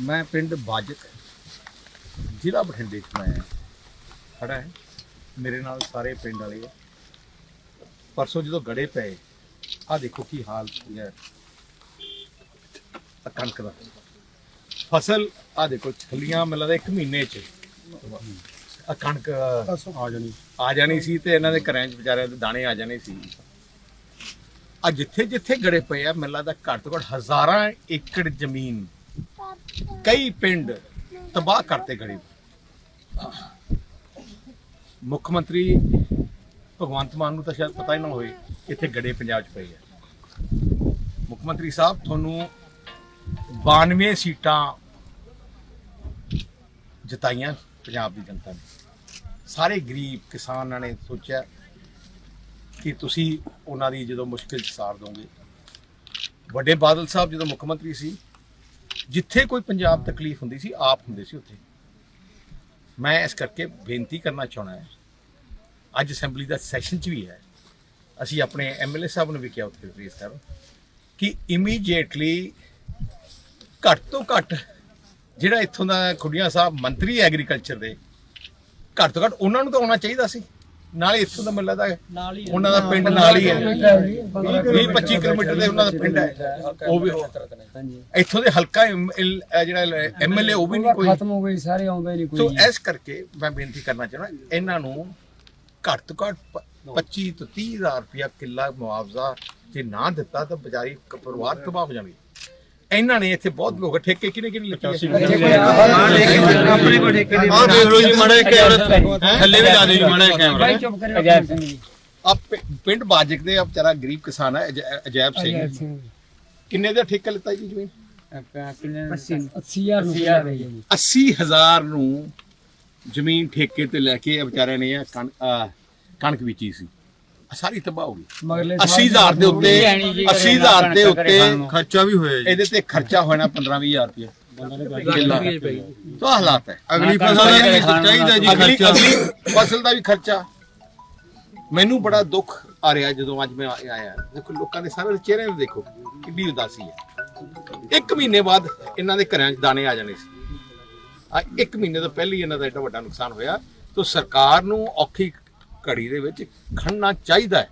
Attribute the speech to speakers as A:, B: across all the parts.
A: ਮੈਂ ਪਿੰਡ ਬਾਜਕ ਜ਼ਿਲ੍ਹਾ ਬਠਿੰਡੇ 'ਚ ਮੈਂ ਖੜਾ ਹੈ। ਮੇਰੇ ਨਾਲ ਸਾਰੇ ਪਿੰਡ ਵਾਲੇ ਆ। ਪਰਸੋਂ ਜਦੋਂ ਗੜੇ ਪਏ ਆ ਦੇਖੋ ਕੀ ਹਾਲ ਹੈ। ਕਣਕ ਦਾ। ਫਸਲ ਆ ਦੇਖੋ ਛੱਲੀਆਂ ਮੈਨੂੰ ਲੱਗਦਾ ਇੱਕ ਮਹੀਨੇ 'ਚ। ਆ ਕਣਕ ਆ ਜਾਣੀ। ਆ ਜਾਣੀ ਸੀ ਤੇ ਇਹਨਾਂ ਦੇ ਘਰਾਂ 'ਚ ਵਿਚਾਰਿਆਂ ਦੇ ਦਾਣੇ ਆ ਜਾਣੇ ਸੀ। ਆ ਜਿੱਥੇ ਜਿੱਥੇ ਗੜੇ ਪਏ ਆ ਮੈਨੂੰ ਲੱਗਦਾ ਘੱਟ ਤੋਂ ਘੱਟ ਹਜ਼ਾਰਾਂ ਏਕੜ ਜ਼ਮੀਨ ਕਈ ਪਿੰਡ ਤਬਾਹ ਕਰਤੇ ਗੜੇ ਮੁੱਖ ਮੰਤਰੀ ਭਗਵੰਤ ਮਾਨ ਨੂੰ ਤਾਂ ਸ਼ਾਇਦ ਪਤਾ ਹੀ ਨਾ ਹੋਵੇ, ਇੱਥੇ ਗੜੇ ਪੰਜਾਬ 'ਚ ਪਏ ਆ। ਮੁੱਖ ਮੰਤਰੀ ਸਾਹਿਬ, ਤੁਹਾਨੂੰ 92 ਸੀਟਾਂ ਜਿਤਾਈਆਂ ਪੰਜਾਬ ਦੀ ਜਨਤਾ ਨੇ। ਸਾਰੇ ਗਰੀਬ ਕਿਸਾਨਾਂ ਨੇ ਸੋਚਿਆ ਕਿ ਤੁਸੀਂ ਉਹਨਾਂ ਦੀ ਜਦੋਂ ਮੁਸ਼ਕਿਲ 'ਚ ਸਾਰ ਦੋਗੇ। ਵੱਡੇ ਬਾਦਲ ਸਾਹਿਬ ਜਦੋਂ ਮੁੱਖ ਮੰਤਰੀ ਸੀ ਜਿੱਥੇ ਕੋਈ ਪੰਜਾਬ ਤਕਲੀਫ ਹੁੰਦੀ ਸੀ, ਆਪ ਹੁੰਦੇ ਸੀ ਉੱਥੇ। ਮੈਂ ਇਸ ਕਰਕੇ ਬੇਨਤੀ ਕਰਨਾ ਚਾਹਣਾ ਹੈ। ਅੱਜ ਅਸੈਂਬਲੀ ਦਾ ਸੈਸ਼ਨ 'ਚ ਵੀ ਹੈ। ਅਸੀਂ ਆਪਣੇ ਐਮਐਲਏ ਸਾਹਿਬ ਨੂੰ ਵੀ ਕਿਹਾ ਉੱਥੇ ਰਿਪਲੇਸ ਕਰਨ ਕਿ ਇਮੀਡੀਏਟਲੀ ਘੱਟ ਤੋਂ ਘੱਟ ਜਿਹੜਾ ਇੱਥੋਂ ਦਾ ਖੁੱਡੀਆਂ ਸਾਹਿਬ ਮੰਤਰੀ ਐਗਰੀਕਲਚਰ ਦੇ, ਘੱਟ ਤੋਂ ਘੱਟ ਉਹਨਾਂ ਨੂੰ ਤਾਂ ਆਉਣਾ ਚਾਹੀਦਾ ਸੀ। ਨਾਲੇ ਇੱਥੋਂ ਦਾ ਮੈਨੂੰ ਲੱਗਦਾ
B: ਨਾਲ ਹੀ
A: ਉਹਨਾਂ ਦਾ ਪਿੰਡ ਨਾਲ ਹੀ ਹੈ। 20 25 ਕਿਲੋਮੀਟਰ ਦੇ ਉਹਨਾਂ ਦਾ ਪਿੰਡ ਹੈ। ਉਹ ਵੀ
B: ਹਾਂਜੀ।
A: ਇੱਥੋਂ ਦੇ ਹਲਕਾ ਜਿਹੜਾ ਐਮਐਲਏ ਉਹ ਵੀ ਨਹੀਂ ਕੋਈ।
B: ਖਤਮ ਹੋ ਗਈ ਸਾਰੇ ਆਉਂਦੇ ਨਹੀਂ
A: ਸੋ
B: ਕੋਈ
A: ਇਸ ਕਰਕੇ ਮੈਂ ਬੇਨਤੀ ਕਰਨਾ ਚਾਹੁੰਦਾ ਇਹਨਾਂ ਨੂੰ ਘੱਟ ਤੋਂ ਘੱਟ ਪ- 25 ਤੋਂ 30 ਹਜ਼ਾਰ ਰੁਪਇਆ ਕਿੱਲਾ ਮੁਆਵਜ਼ਾ ਜੇ ਨਾ ਦਿੱਤਾ ਤਾਂ ਕ- ਪਰਿਵਾਰ ਤਬਾਹ ਹੋ ਜਾਣਗੇ। ਇਹਨਾਂ ਨੇ ਇੱਥੇ ਬਹੁਤ ਲੋਕ ਠੇਕੇ ਕਿਨੇ ਕਿਨੇ ਲਿਖੇ
B: ਆਪਣੇ ਕੋਲ ਠੇਕੇ ਦੇ
C: ਆਹ ਦੇਖ ਲਓ ਜੀ ਮਾੜਾ ਜਿਹਾ ਕੈਮਰਾ ਥੱਲੇ ਵੀ ਲਾ ਦਿਓ ਜੀ ਮਾੜਾ ਜਿਹਾ ਕੈਮਰਾ।
B: ਭਾਈ ਚੁੱਪ ਕਰਿਓ ਅਜੈਬ ਸਿੰਘ ਜੀ।
A: ਆ ਪਿੰਡ ਬਾਜਕ ਦੇ ਆ ਵਿਚਾਰਾ ਗਰੀਬ ਕਿਸਾਨ ਹੈ ਅਜੈ- ਅਜੈਬ ਸਿੰਘ। ਕਿੰਨੇ ਦਾ ਠੇਕਾ ਲਿੱਤਾ ਜੀ ਜ਼ਮੀਨ?
B: ਕਿੰਨੇ 80000 ਨੂੰ ਲਿਆ ਰਹੀ ਹੈ ਜੀ।
A: 80000 ਨੂੰ ਜ਼ਮੀਨ ਠੇਕੇ ਤੇ ਲੈ ਕੇ ਇਹ ਵਿਚਾਰਿਆਂ ਨੇ ਕਣਕ ਵੇਚੀ ਸੀ। ਸਾਰੀ ਤਬਾਹ ਹੋ ਗਈ।
B: ਮਗਲੇ
A: 80000 ਦੇ ਉੱਤੇ 80000 ਦੇ ਉੱਤੇ
C: ਖਰਚਾ ਵੀ ਹੋਇਆ ਜੀ।
A: ਇਹਦੇ ਤੇ ਖਰਚਾ ਹੋਣਾ 15 20000 ਰੁਪਏ ਤਾਂ ਹਾਲਾਤ ਹੈ।
C: ਅਗਲੀ ਫਸਲ ਦਾ ਵੀ ਚਾਹੀਦਾ ਜੀ
A: ਅਗਲੀ
C: ਖਰਚਾ।
A: ਅਗਲੀ ਫਸਲ ਦਾ ਵੀ ਖਰਚਾ। ਮੈਨੂੰ ਬੜਾ ਦੁੱਖ ਆ ਰਿਹਾ ਜਦੋਂ ਅੱਜ ਮੈਂ ਆਇਆ। ਦੇਖੋ ਲੋਕਾਂ ਦੇ ਸਾਰੇ ਚਿਹਰੇ ਨੂੰ ਦੇਖੋ ਕਿੰਨੀ ਉਦਾਸੀ ਹੈ। ਇੱਕ ਮਹੀਨੇ ਬਾਅਦ ਇਹਨਾਂ ਦੇ ਘਰਾਂ 'ਚ ਦਾਣੇ ਆ ਜਾਣੇ ਸੀ। ਆ ਇੱਕ ਮਹੀਨੇ ਤੋਂ ਪਹਿਲਾਂ ਹੀ ਇਹਨਾਂ ਦਾ ਏਡਾ ਵੱਡਾ ਨੁਕਸਾਨ ਹੋਇਆ। ਤਾਂ ਸਰਕਾਰ ਨੂੰ ਔਖੀ ਘੜੀ ਦੇ ਵਿੱਚ ਖੜਨਾ ਚਾਹੀਦਾ ਹੈ।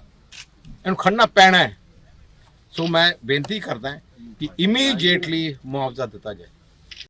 A: ਇਹਨੂੰ ਖੜਨਾ ਪੈਣਾ ਹੈ। ਸੋ ਮੈਂ ਬੇਨਤੀ ਕਰਦਾ ਕਿ ਇਮੀਡੀਏਟਲੀ ਮੁਆਵਜ਼ਾ ਦਿੱਤਾ ਜਾਏ।